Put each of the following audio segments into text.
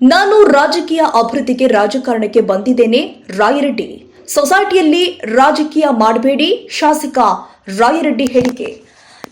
ನಾನು ರಾಜಕೀಯ ಅಭಿವೃದ್ಧಿಗೆ ರಾಜಕಾರಣಕ್ಕೆ ಬಂದಿದ್ದೇನೆ ರಾಯರೆಡ್ಡಿ. ಸೊಸೈಟಿಯಲ್ಲಿ ರಾಜಕೀಯ ಮಾಡಬೇಡಿ ಶಾಸಕ ರಾಯರೆಡ್ಡಿ ಹೇಳಿಕೆ.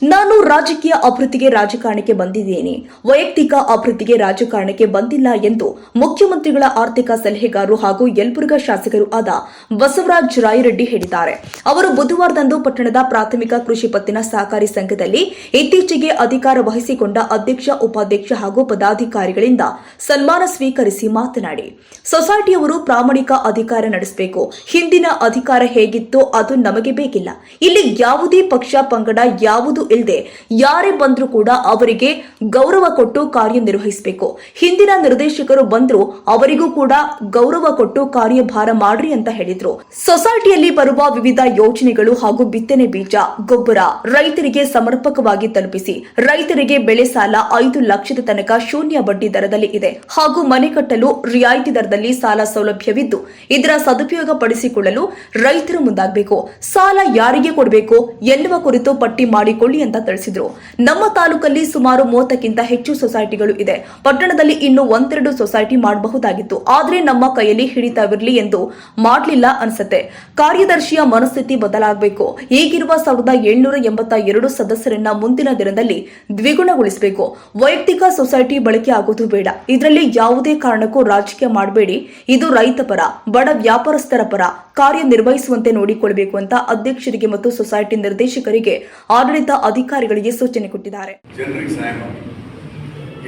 ನಾನು ರಾಜಕೀಯ ಅಭಿವೃದ್ಧಿಗೆ ರಾಜಕಾರಣಕ್ಕೆ ಬಂದಿದ್ದೇನೆ. ವೈಯಕ್ತಿಕ ಅಭಿವೃದ್ಧಿಗೆ ರಾಜಕಾರಣಕ್ಕೆ ಬಂದಿಲ್ಲ ಎಂದು ಮುಖ್ಯಮಂತ್ರಿಗಳ ಆರ್ಥಿಕ ಸಲಹೆಗಾರರು ಹಾಗೂ ಯಲಬುರ್ಗಾ ಶಾಸಕರು ಆದ ಬಸವರಾಜ್ ರಾಯರೆಡ್ಡಿ ಹೇಳಿದ್ದಾರೆ. ಅವರು ಬುಧವಾರದಂದು ಪಟ್ಟಣದ ಪ್ರಾಥಮಿಕ ಕೃಷಿ ಪತ್ತಿನ ಸಹಕಾರಿ ಸಂಘದಲ್ಲಿ ಇತ್ತೀಚೆಗೆ ಅಧಿಕಾರ ವಹಿಸಿಕೊಂಡ ಅಧ್ಯಕ್ಷ, ಉಪಾಧ್ಯಕ್ಷ ಹಾಗೂ ಪದಾಧಿಕಾರಿಗಳಿಂದ ಸನ್ಮಾನ ಸ್ವೀಕರಿಸಿ ಮಾತನಾಡಿ, ಸೊಸೈಟಿಯವರು ಪ್ರಾಮಾಣಿಕ ಅಧಿಕಾರ ನಡೆಸಬೇಕು. ಹಿಂದಿನ ಅಧಿಕಾರ ಹೇಗಿತ್ತು ಅದು ನಮಗೆ ಬೇಕಿಲ್ಲ. ಇಲ್ಲಿ ಯಾವುದೇ ಪಕ್ಷ ಪಂಗಡ ಯಾವುದು ಇಲ್ಲದೆ ಯಾರೇ ಬಂದರೂ ಕೂಡ ಅವರಿಗೆ ಗೌರವ ಕೊಟ್ಟು ಕಾರ್ಯನಿರ್ವಹಿಸಬೇಕು. ಹಿಂದಿನ ನಿರ್ದೇಶಕರು ಬಂದ್ರು, ಅವರಿಗೂ ಕೂಡ ಗೌರವ ಕೊಟ್ಟು ಕಾರ್ಯಭಾರ ಮಾಡ್ರಿ ಅಂತ ಹೇಳಿದ್ರು. ಸೊಸೈಟಿಯಲ್ಲಿ ಬರುವ ವಿವಿಧ ಯೋಜನೆಗಳು ಹಾಗೂ ಬಿತ್ತನೆ ಬೀಜ, ಗೊಬ್ಬರ ರೈತರಿಗೆ ಸಮರ್ಪಕವಾಗಿ ತಲುಪಿಸಿ, ರೈತರಿಗೆ ಬೆಳೆ ಸಾಲ ಐದು ಲಕ್ಷದ ತನಕ ಶೂನ್ಯ ಬಡ್ಡಿ ದರದಲ್ಲಿ ಇದೆ ಹಾಗೂ ಮನೆ ಕಟ್ಟಲು ರಿಯಾಯಿತಿ ದರದಲ್ಲಿ ಸಾಲ ಸೌಲಭ್ಯವಿದ್ದು, ಇದರ ಸದುಪಯೋಗ ಪಡಿಸಿಕೊಳ್ಳಲು ರೈತರು ಮುಂದಾಗಬೇಕು. ಸಾಲ ಯಾರಿಗೆ ಕೊಡಬೇಕು ಎನ್ನುವ ಕುರಿತು ಪಟ್ಟಿ ಮಾಡಿಕೊಳ್ಳಿ ಅಂತ ತಿಳಿಸಿದ್ರು. ನಮ್ಮ ತಾಲೂಕಲ್ಲಿ ಸುಮಾರು ಮೂವತ್ತಕ್ಕಿಂತ ಹೆಚ್ಚು ಸೊಸೈಟಿಗಳು ಇದೆ. ಪಟ್ಟಣದಲ್ಲಿ ಇನ್ನು ಒಂದೆರಡು ಸೊಸೈಟಿ ಮಾಡಬಹುದಾಗಿತ್ತು. ಆದ್ರೆ ನಮ್ಮ ಕೈಯಲ್ಲಿ ಹಿಡಿತವಿರಲಿ ಎಂದು ಮಾಡಲಿಲ್ಲ ಅನ್ಸುತ್ತೆ. ಕಾರ್ಯದರ್ಶಿಯ ಮನಸ್ಥಿತಿ ಬದಲಾಗಬೇಕು. ಈಗಿರುವ ಸಾವಿರದ ಏಳ್ನೂರ ಎಂಬತ್ತ ಎರಡು ಸದಸ್ಯರನ್ನ ಮುಂದಿನ ದಿನದಲ್ಲಿ ದ್ವಿಗುಣಗೊಳಿಸಬೇಕು. ವೈಯಕ್ತಿಕ ಸೊಸೈಟಿ ಬಳಕೆ ಆಗೋದು ಬೇಡ. ಇದರಲ್ಲಿ ಯಾವುದೇ ಕಾರಣಕ್ಕೂ ರಾಜಕೀಯ ಮಾಡಬೇಡಿ. ಇದು ರೈತ ಪರ, ಬಡ ವ್ಯಾಪಾರಸ್ಥರ ಪರ ಕಾರ್ಯನಿರ್ವಹಿಸುವಂತೆ ನೋಡಿಕೊಳ್ಳಬೇಕು ಅಂತ ಅಧ್ಯಕ್ಷರಿಗೆ ಮತ್ತು ಸೊಸೈಟಿ ನಿರ್ದೇಶಕರಿಗೆ ಆಡಳಿತ ಅಧಿಕಾರಿಗಳಿಗೆ ಸೂಚನೆ ಕೊಟ್ಟಿದ್ದಾರೆ. ಜನರಿಗೆ ಸಹಾಯ ಮಾಡಿ.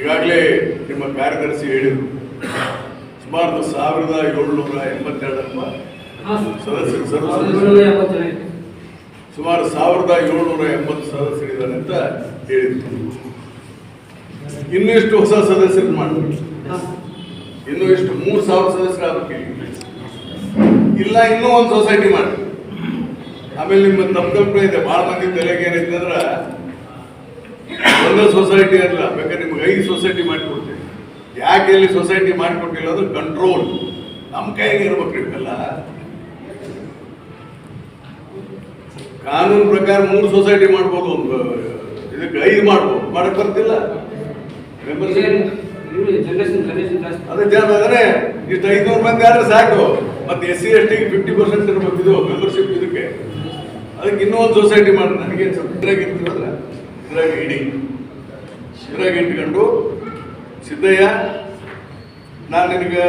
ಈಗಾಗಲೇ ನಿಮ್ಮ ಕಾರ್ಯದರ್ಶಿ ಹೇಳಿದರು, ಸುಮಾರು ಸಾವಿರದ ಏಳ್ನೂರ ಎಂಬತ್ತೆರಡು ಸದಸ್ಯರು ಸುಮಾರು ಸಾವಿರದ ಏಳ್ನೂರ ಎಂಬತ್ತು ಸದಸ್ಯರಿದ್ದಾರೆ ಅಂತ ಹೇಳಿದ್ರು. ಇನ್ನೂ ಎಷ್ಟು ಹೊಸ ಸದಸ್ಯರು ಮಾಡಬೇಕು ಇನ್ನೂ ಎಷ್ಟು? ಮೂರು ಸಾವಿರ ಸದಸ್ಯರು ಆಗಬೇಕು ಇಲ್ಲ, ಇನ್ನೂ ಒಂದು ಸೊಸೈಟಿ ಮಾಡಿ ಆಮೇಲೆ ನಿಮ್ಮ ತಪ್ಪು ಕಲ್ಪನೆ ಇದೆ. ಭಾಳ ಮಂದಿ ತಲೆಗೆ ಏನಿತ್ತಂದ್ರ ಒಂದೇ ಸೊಸೈಟಿ ಅಲ್ಲ ಬೇಕಾದ್ರೆ ನಿಮ್ಗೆ ಐದು ಸೊಸೈಟಿ ಮಾಡಿಕೊಡ್ತೀವಿ ಯಾಕೆ ಇಲ್ಲಿ ಸೊಸೈಟಿ ಮಾಡಿಕೊಟ್ಟಿಲ್ಲ ಅಂದ್ರೆ ಕಂಟ್ರೋಲ್ ನಮ್ಮ ಕೈಗೆ ಇರ್ಬೇಕು ಇವೆಲ್ಲ ಕಾನೂನು ಪ್ರಕಾರ ಮೂರು ಸೊಸೈಟಿ ಮಾಡ್ಬೋದು ಒಂದು ಇದಕ್ಕೆ ಐದು ಮಾಡ್ಬೋದು. ಮಾಡಕ್ ಬರ್ತಿಲ್ಲ. ಅದೇ ಜನ ಅಂದ್ರೆ ಇಷ್ಟು ಐನೂರು ಮಂದಿ ಆದ್ರೆ ಸಾಕು. ಮತ್ತೆ ಎಸ್ ಸಿ ಎಸ್ ಟಿಗೆ ಫಿಫ್ಟಿ ಪರ್ಸೆಂಟ್ ಇರ್ಬೇಕು. ಅದಕ್ಕೆ ಇನ್ನೂ ಸೊಸೈಟಿ ಮಾಡಿ ನನಗೆ ಸ್ವಲ್ಪ ಇದ್ರಾಗ ಇರ್ತೀವಲ್ಲ ಇದ್ರಾಗ ಇಡಿ. ಇದ್ರಾಗ ಇಟ್ಕೊಂಡು, ಸಿದ್ದಯ್ಯ, ನಾನು ನಿನಗೆ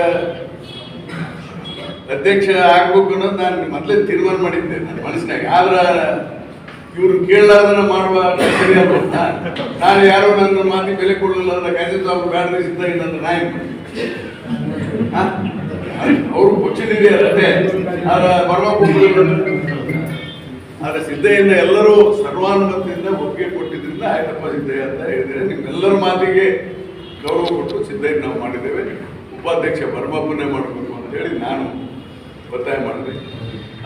ಅಧ್ಯಕ್ಷ ಆಗ್ಬೇಕು ಅನ್ನೋದು ನಾನು ಮೊದಲೇ ತೀರ್ಮಾನ ಮಾಡಿದ್ದೆ ನನ್ನ ಮನಸ್ಸಿನಾಗ. ಆದ್ರೆ ಇವ್ರು ಕೇಳಲಾರ್ದನ್ನ ಮಾಡುವ ನಾನು ಯಾರೋ ನನ್ನ ಮಾತಿ ಬೆಲೆ ಕೊಡಲಿಲ್ಲ ಅಂದ್ರೆ ಕಾಯ್ದೆ ಅವ್ರು ಬ್ಯಾಡ್ರಿ ಸಿದ್ದಯ್ಯ ನನ್ನ ನಾಯಿ. ಅವರು ಪಕ್ಷದ ಅದೇ ಆದ್ರೆ ಬರಬೇಕು ಆದ್ರೆ ಸಿದ್ದಯ್ಯನ ಎಲ್ಲರೂ ಸರ್ವಾನುಮತದಿಂದ ಒಪ್ಪಿಗೆ ಕೊಟ್ಟಿದ್ರಿಂದ ಆಯ್ತಪ್ಪ ಸಿದ್ದಯ್ಯ ಅಂತ ಹೇಳಿದ್ರೆ ನಿಮ್ಮೆಲ್ಲರ ಮಾತಿಗೆ ಗೌರವ ಕೊಟ್ಟು ಸಿದ್ದಯ್ಯ ನಾವು ಮಾಡಿದ್ದೇವೆ. ಉಪಾಧ್ಯಕ್ಷ ಪರಮಪ್ಪನೇ ಮಾಡಬೇಕು ಅಂತ ಹೇಳಿ ನಾನು ಒತ್ತಾಯ ಮಾಡಿದೆ.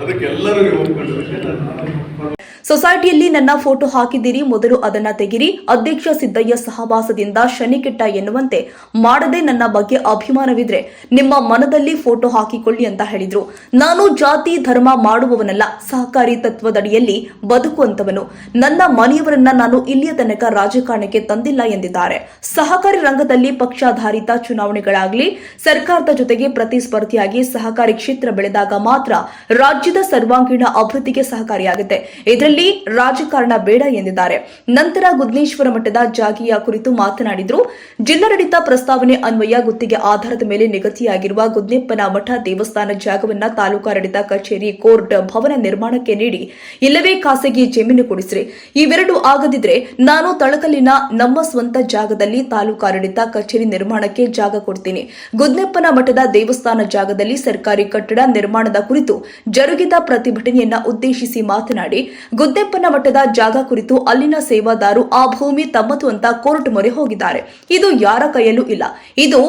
ಅದಕ್ಕೆ ಎಲ್ಲರೂ ನಾನು ಸೊಸೈಟಿಯಲ್ಲಿ ನನ್ನ ಫೋಟೋ ಹಾಕಿದ್ದೀರಿ, ಮೊದಲು ಅದನ್ನ ತೆಗಿರಿ. ಅಧ್ಯಕ್ಷ ಸಿದ್ದಯ್ಯ ಸಹವಾಸದಿಂದ ಶನಿಕೆಟ್ಟ ಎನ್ನುವಂತೆ ಮಾಡದೆ ನನ್ನ ಬಗ್ಗೆ ಅಭಿಮಾನವಿದ್ರೆ ನಿಮ್ಮ ಮನದಲ್ಲಿ ಫೋಟೋ ಹಾಕಿಕೊಳ್ಳಿ ಅಂತ ಹೇಳಿದ್ರು. ನಾನು ಜಾತಿ, ಧರ್ಮ ಮಾಡುವವನಲ್ಲ, ಸಹಕಾರಿ ತತ್ವದಡಿಯಲ್ಲಿ ಬದುಕುವಂತವನು ನನ್ನ ಮನೆಯವರನ್ನ ನಾನು ಇಲ್ಲಿಯ ತನಕ ರಾಜಕಾರಣಕ್ಕೆ ತಂದಿಲ್ಲ ಎಂದಿದ್ದಾರೆ. ಸಹಕಾರಿ ರಂಗದಲ್ಲಿ ಪಕ್ಷಾಧಾರಿತ ಚುನಾವಣೆಗಳಾಗಲಿ, ಸರ್ಕಾರದ ಜೊತೆಗೆ ಪ್ರತಿಸ್ಪರ್ಧಿಯಾಗಿ ಸಹಕಾರಿ ಕ್ಷೇತ್ರ ಬೆಳೆದಾಗ ಮಾತ್ರ ರಾಜ್ಯದ ಸರ್ವಾಂಗೀಣ ಅಭಿವೃದ್ಧಿಗೆ ಸಹಕಾರಿಯಾಗುತ್ತೆ. ಇದರಲ್ಲಿ ರಾಜಕಾರಣ ಬೇಡ ಎಂದಿದ್ದಾರೆ. ನಂತರ ಗುದ್ನೇಶ್ವರ ಮಠದ ಜಾಗಿಯ ಕುರಿತು ಮಾತನಾಡಿದ್ರು. ಜಿಲ್ಲಾಡಳಿತ ಪ್ರಸ್ತಾವನೆ ಅನ್ವಯ ಗುತ್ತಿಗೆ ಆಧಾರದ ಮೇಲೆ ನಿಗದಿಯಾಗಿರುವ ಗುದ್ನೆಪ್ಪನ ಮಠ ದೇವಸ್ಥಾನ ಜಾಗವನ್ನ ತಾಲೂಕಾಡಳಿತ ಕಚೇರಿ ಕೋರ್ಟ್ ಭವನ ನಿರ್ಮಾಣಕ್ಕೆ ನೀಡಿ. ಇಲ್ಲವೇ ಖಾಸಗಿ ಜಮೀನು ಕೊಡಿಸ್ರಿ. ಇವೆರಡು ಆಗದಿದ್ರೆ ನಾನು ತಳಕಲ್ಲಿನ ನಮ್ಮ ಸ್ವಂತ ಜಾಗದಲ್ಲಿ ತಾಲೂಕಾಡಳಿತ ಕಚೇರಿ ನಿರ್ಮಾಣಕ್ಕೆ ಜಾಗ ಕೊಡ್ತೀನಿ. ಗುದ್ನೆಪ್ಪನ ಮಠದ ದೇವಸ್ಥಾನ ಜಾಗದಲ್ಲಿ ಸರ್ಕಾರಿ ಕಟ್ಟಡ ನಿರ್ಮಾಣದ ಕುರಿತು ಜರುಗಿದ ಪ್ರತಿಭಟನೆಯನ್ನ ಉದ್ದೇಶಿಸಿ ಮಾತನಾಡಿ ಗುದ್ದೆಪ್ಪನ ಮಠದ ಜಾಗ ಕುರಿತು ಅಲ್ಲಿನ ಸೇವಾದಾರು ಆ ಭೂಮಿ ತಮ್ಮದು ಅಂತ ಕೋರ್ಟ್ ಮೊರೆ ಹೋಗಿದ್ದಾರೆ. ಇದು ಯಾರ ಕೈಯಲ್ಲೂ ಇಲ್ಲ. ಇದು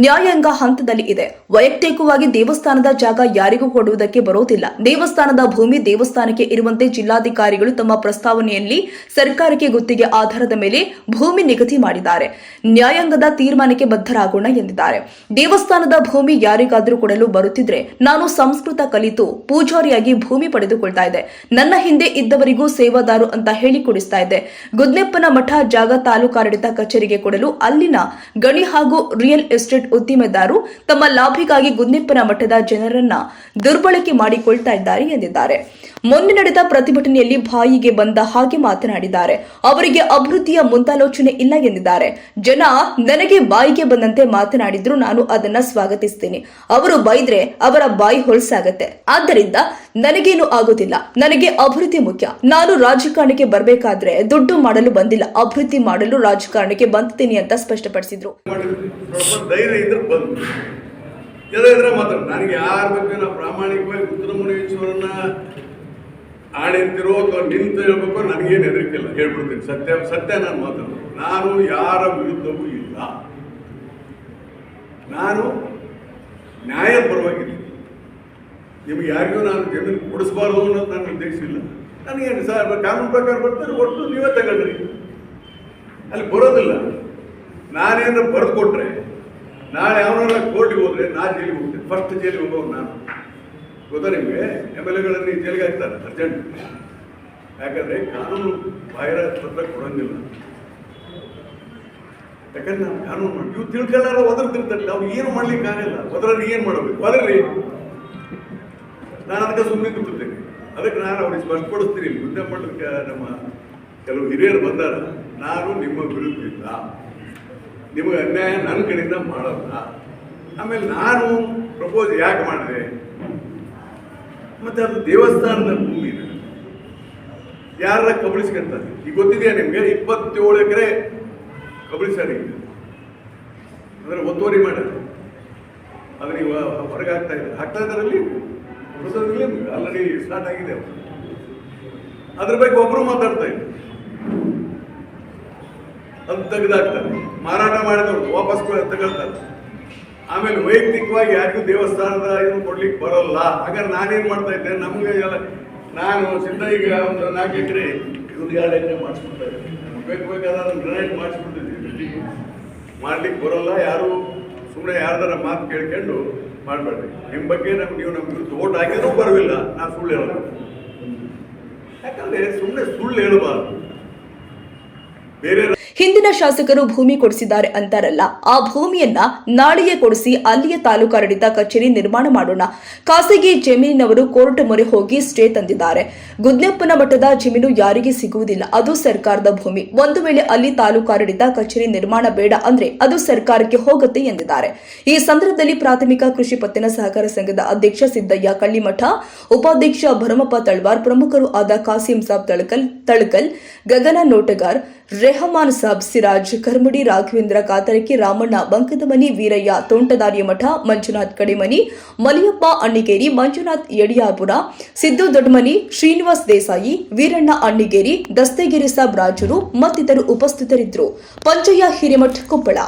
ನ್ಯಾಯಾಂಗ ಹಂತದಲ್ಲಿ ಇದೆ. ವೈಯಕ್ತಿಕವಾಗಿ ದೇವಸ್ಥಾನದ ಜಾಗ ಯಾರಿಗೂ ಕೊಡುವುದಕ್ಕೆ ಬರೋದಿಲ್ಲ ದೇವಸ್ಥಾನದ ಭೂಮಿ ದೇವಸ್ಥಾನಕ್ಕೆ ಇರುವಂತೆ ಜಿಲ್ಲಾಧಿಕಾರಿಗಳು ತಮ್ಮ ಪ್ರಸ್ತಾವನೆಯಲ್ಲಿ ಸರ್ಕಾರಕ್ಕೆ ಗುತ್ತಿಗೆ ಆಧಾರದ ಮೇಲೆ ಭೂಮಿ ನಿಗದಿ ಮಾಡಿದ್ದಾರೆ. ನ್ಯಾಯಾಂಗದ ತೀರ್ಮಾನಕ್ಕೆ ಬದ್ಧರಾಗೋಣ ಎಂದಿದ್ದಾರೆ. ದೇವಸ್ಥಾನದ ಭೂಮಿ ಯಾರಿಗಾದರೂ ಕೊಡಲು ಬರುತ್ತಿದ್ರೆ ನಾನು ಸಂಸ್ಕೃತ ಕಲಿತು ಪೂಜಾರಿಯಾಗಿ ಭೂಮಿ ಪಡೆದುಕೊಳ್ತಾ ಇದೆ ನನ್ನ ಹಿಂದೆ ಇದ್ದವರು ಬಡವರಿಗೂ ಸೇವಾದಾರು ಅಂತ ಹೇಳಿ ಕೊಡಿಸ್ತಾ ಇದೆ. ಗುದ್ನೆಪ್ಪನ ಮಠ ಜಾಗ ತಾಲೂಕಾಡಳಿತ ಕಚೇರಿಗೆ ಕೊಡಲು ಅಲ್ಲಿನ ಗಣಿ ಹಾಗೂ ರಿಯಲ್ ಎಸ್ಟೇಟ್ ಉದ್ದಿಮೆದಾರು ತಮ್ಮ ಲಾಭಿಗಾಗಿ ಗುದ್ನೆಪ್ಪನ ಮಠದ ಜನರನ್ನ ದುರ್ಬಳಕೆ ಮಾಡಿಕೊಳ್ತಾ ಇದ್ದಾರೆ ಎಂದಿದ್ದಾರೆ. ಮೊನ್ನೆ ನಡೆದ ಪ್ರತಿಭಟನೆಯಲ್ಲಿ ಬಾಯಿಗೆ ಬಂದ ಹಾಗೆ ಮಾತನಾಡಿದ್ದಾರೆ. ಅವರಿಗೆ ಅಭಿವೃದ್ಧಿಯ ಮುಂದಾಲೋಚನೆ ಇಲ್ಲ ಎಂದಿದ್ದಾರೆ. ಜನ ನನಗೆ ಬಾಯಿಗೆ ಬಂದಂತೆ ಮಾತನಾಡಿದ್ರು, ನಾನು ಅದನ್ನ ಸ್ವಾಗತಿಸ್ತೀನಿ. ಅವರು ಬೈದ್ರೆ ಅವರ ಬಾಯಿ ಹೊಲಸಾಗತ್ತೆ. ಆದ್ದರಿಂದ ನನಗೇನು ಆಗೋದಿಲ್ಲ ನನಗೆ ಅಭಿವೃದ್ಧಿ ಮುಖ್ಯ. ನಾನು ರಾಜಕಾರಣಕ್ಕೆ ಬರಬೇಕಾದ್ರೆ ದುಡ್ಡು ಮಾಡಲು ಬಂದಿಲ್ಲ. ಅಭಿವೃದ್ಧಿ ಮಾಡಲು ರಾಜಕಾರಣಕ್ಕೆ ಬಂದಿದ್ದೀನಿ ಅಂತ ಸ್ಪಷ್ಟಪಡಿಸಿದ್ರು. ಮಾತಾಡ ನನಗೆ ಯಾರ ಪ್ರಾಮಾಣಿಕವಾಗಿ ಉತ್ತರ ಆಣೆ ಅಂತಿರೋ ಅಥವಾ ನಿಂತು ಹೇಳ್ಬೇಕು ನನಗೇನು ಹೆದರಿಕೆಲ್ಲ ಹೇಳ್ಬಿಡ್ತೀನಿ. ಸತ್ಯ ಸತ್ಯ ನಾನು ಮಾತಾಡೋದು ನಾನು ಯಾರ ವಿರುದ್ಧವೂ ಇಲ್ಲ. ನಾನು ನ್ಯಾಯ ಪರವಾಗಿದ್ದೀನಿ ನಿಮ್ಗೆ ಯಾರಿಗೂ ನಾನು ಜಮೀನು ಕೊಡಿಸಬಾರ್ದು ಅನ್ನೋದು ನನ್ನ ಉದ್ದೇಶ ಇಲ್ಲ. ನನಗೇನು ಸರ್ ಕಾನೂನು ಪ್ರಕಾರ ಬರ್ತಾರೆ, ಒಟ್ಟು ನೀವೇ ತಗೊಳ್ರಿ ಅಲ್ಲಿ ಬರೋದಿಲ್ಲ. ನಾನೇನು ಬರೆದು ಕೊಟ್ರೆ, ನಾಳೆ ಯಾವನಾರ ಕೋರ್ಟಿಗೆ ಹೋದ್ರೆ ನಾ ಜೈಲಿಗೆ ಹೋಗ್ತೀನಿ. ಫಸ್ಟ್ ಜೈಲಿಗೆ ಹೋಗೋರು ನಾನು. ಗೊತ್ತಾ ನಿಮಗೆ? ಎಂ ಎಲ್ ಎಗಳಲ್ಲಿ ಜೈಲಿಗೆ ಹಾಕ್ತಾರೆ ಅರ್ಜೆಂಟ್ ಯಾಕಂದ್ರೆ ಕಾನೂನು ಬಾಹಿರ ಪತ್ರ ಕೊಡೋಂಗಿಲ್ಲ. ಯಾಕಂದ್ರೆ ನಾನು ಕಾನೂನು ಮಾಡಿ ಇವು ತಿಳ್ಕೊಳ್ಳಲ್ಲ ಒದರ್ತಿರ್ತಾರೆ ನಾವು ಏನು ಮಾಡ್ಲಿಕ್ಕೆ ಆಗಲ್ಲ. ಒದ್ರಲ್ಲಿ ಏನು ಮಾಡಬೇಕು? ಒದರ್ರಿ ನಾನು ಅದಕ್ಕೆ ಸುಮ್ಮನೆ ಕೂತಿರ್ತೇನೆ ಅದಕ್ಕೆ ನಾನು ಅವ್ರಿಗೆ ಸ್ಪಷ್ಟಪಡಿಸ್ತೀನಿ ಮುಂದೆ ಮಟ್ಟಕ್ಕೆ ನಮ್ಮ ಕೆಲವು ಹಿರಿಯರು ಬಂದಾರ, ನಾನು ನಿಮ್ಮ ವಿರುದ್ಧ ಇಲ್ಲ ನಿಮಗೆ ಅನ್ಯಾಯ ನನ್ನ ಕಡೆಯಿಂದ ಮಾಡಲ್ಲ ಆಮೇಲೆ ನಾನು ಪ್ರಪೋಸ್ ಯಾಕೆ ಮಾಡಿದೆ? ಮತ್ತೆ ಅದು ದೇವಸ್ಥಾನದ ಭೂಮಿ ಯಾರ ಕಬಳಿಸ್ಕೊಂತಾರೆ ಈಗ ಗೊತ್ತಿದೆಯಾ ನಿಮಗೆ? ಇಪ್ಪತ್ತೇಳು ಎಕರೆ ಕಬಳಿಸ್ಯಾರ ಈಗ. ಅಂದ್ರೆ ಒತ್ತುವರಿ ಮಾಡೋದು ಅದನ್ನ ನೀವು ಹೊರಗೆ ಹಾಕ್ತಾ ಇದ್ದಾರೆ? ಹಾಕ್ತಾ ಆಲ್ರೆಡಿ ಸ್ಟಾರ್ಟ್ ಆಗಿದೆ ಅದು. ಅದ್ರ ಬಗ್ಗೆ ಒಬ್ರು ಮಾತಾಡ್ತಾ ಇದ್ರು ಅದು ತೆಗೆದಾಕ್ತಾರೆ ಮಾರಾಟ ಮಾಡಿದವ್ರು ವಾಪಸ್ ತಗೊಳ್ತಾರೆ. ಆಮೇಲೆ ವೈಯಕ್ತಿಕವಾಗಿ ಯಾರಿಗೂ ದೇವಸ್ಥಾನದ ಏನು ಕೊಡ್ಲಿಕ್ಕೆ ಬರೋಲ್ಲ. ಹಾಗಾದ್ರೆ ನಾನೇನು ಮಾಡ್ತಾ ಇದ್ದೆ? ನಮಗೆ ಎಲ್ಲ ನಾನು ಈಗ ಒಂದು ನಾಲ್ಕು ಎಕರೆ ಇವ್ರು ಎರಡು ಎಕರೆ ಮಾಡಿಸ್ಬಿಡ್ತಾ ಇದ್ದೆ ಬೇಕು ಬೇಕಾದ್ರೆ ಗ್ರನೇಟ್ ಮಾಡಿಸ್ಬಿಟ್ಟಿದ್ದೀವಿ ಮಾಡ್ಲಿಕ್ಕೆ ಬರೋಲ್ಲ ಯಾರು? ಸುಮ್ಮನೆ ಯಾರ್ದಾರ ಮಾತು ಕೇಳ್ಕೊಂಡು ಮಾಡಬೇಡ್ರಿ. ನಿಮ್ಮ ಬಗ್ಗೆ ನಮ್ಗೆ ನೀವು ನಮ್ಗೆ ವಿರುದ್ಧ ಓಟ್ ಹಾಕಿದ್ರೂ ಬರವಿಲ್ಲ ನಾನು ಸುಳ್ಳು ಹೇಳೋದು. ಯಾಕಂದ್ರೆ ಸುಮ್ಮನೆ ಸುಳ್ಳು ಹೇಳಬಾರ್ದು. ಬೇರೆ ಹಿಂದಿನ ಶಾಸಕರು ಭೂಮಿ ಕೊಡಿಸಿದ್ದಾರೆ ಅಂತಾರಲ್ಲ, ಆ ಭೂಮಿಯನ್ನ ನಾಳೆಯೇ ಕೊಡಿಸಿ ಅಲ್ಲಿಯ ತಾಲೂಕಾಡಳಿತ ಕಚೇರಿ ನಿರ್ಮಾಣ ಮಾಡೋಣ. ಖಾಸಗಿ ಜಮೀನಿನವರು ಕೋರ್ಟ್ ಮೊರೆ ಹೋಗಿ ಸ್ಟೇ ತಂದಿದ್ದಾರೆ. ಗುದ್ನೆಪ್ಪನ ಮಠದ ಜಮೀನು ಯಾರಿಗೆ ಸಿಗುವುದಿಲ್ಲ, ಅದು ಸರ್ಕಾರದ ಭೂಮಿ. ಒಂದು ವೇಳೆ ಅಲ್ಲಿ ತಾಲೂಕಾಡಳಿತ ಕಚೇರಿ ನಿರ್ಮಾಣ ಬೇಡ ಅಂದ್ರೆ ಅದು ಸರ್ಕಾರಕ್ಕೆ ಹೋಗುತ್ತೆ ಎಂದಿದ್ದಾರೆ. ಈ ಸಂದರ್ಭದಲ್ಲಿ ಪ್ರಾಥಮಿಕ ಕೃಷಿ ಪತ್ತಿನ ಸಹಕಾರ ಸಂಘದ ಅಧ್ಯಕ್ಷ ಸಿದ್ದಯ್ಯ ಕಳ್ಳಿಮಠ, ಉಪಾಧ್ಯಕ್ಷ ಭರಮಪ್ಪ ತಳ್ವಾರ್, ಪ್ರಮುಖರು ಆದ ಕಾಸಿಂ ಸಾಬ್ ತಳಕಲ್ ತಳಕಲ್, ಗಗನ ನೋಟಗಾರ್, ರೆಹಮಾನ್ ಸಾಬ್ ಸಿರಾಜ್, ಕರ್ಮಡಿ ರಾಘವೇಂದ್ರ ಕಾತರಕಿ ರಾಮಣ್ಣ, ಬಂಕದಮನಿ ವೀರಯ್ಯ, ತೋಂಟದಾರ್ಯ ಮಠ, ಮಂಜುನಾಥ್ ಕಡಿಮನಿ, ಮಲಿಯಪ್ಪ ಅಣ್ಣಿಗೇರಿ, ಮಂಜುನಾಥ್ ಯಡಿಯಾಪುರ, ಸಿದ್ದು ದೊಡ್ಡಮನಿ ಶ್ರೀನಿವಾಸ್ ದೇಸಾಯಿ, ವೀರಣ್ಣ ಅಣ್ಣಿಗೇರಿ ದಸ್ತೆಗಿರಿ ಸಾಬ್ ರಾಜರು ಮತ್ತಿತರು ಉಪಸ್ಥಿತರಿದ್ದರು. ಪಂಚಯ್ಯ ಹಿರೇಮಠ್ ಕೊಪ್ಪಳ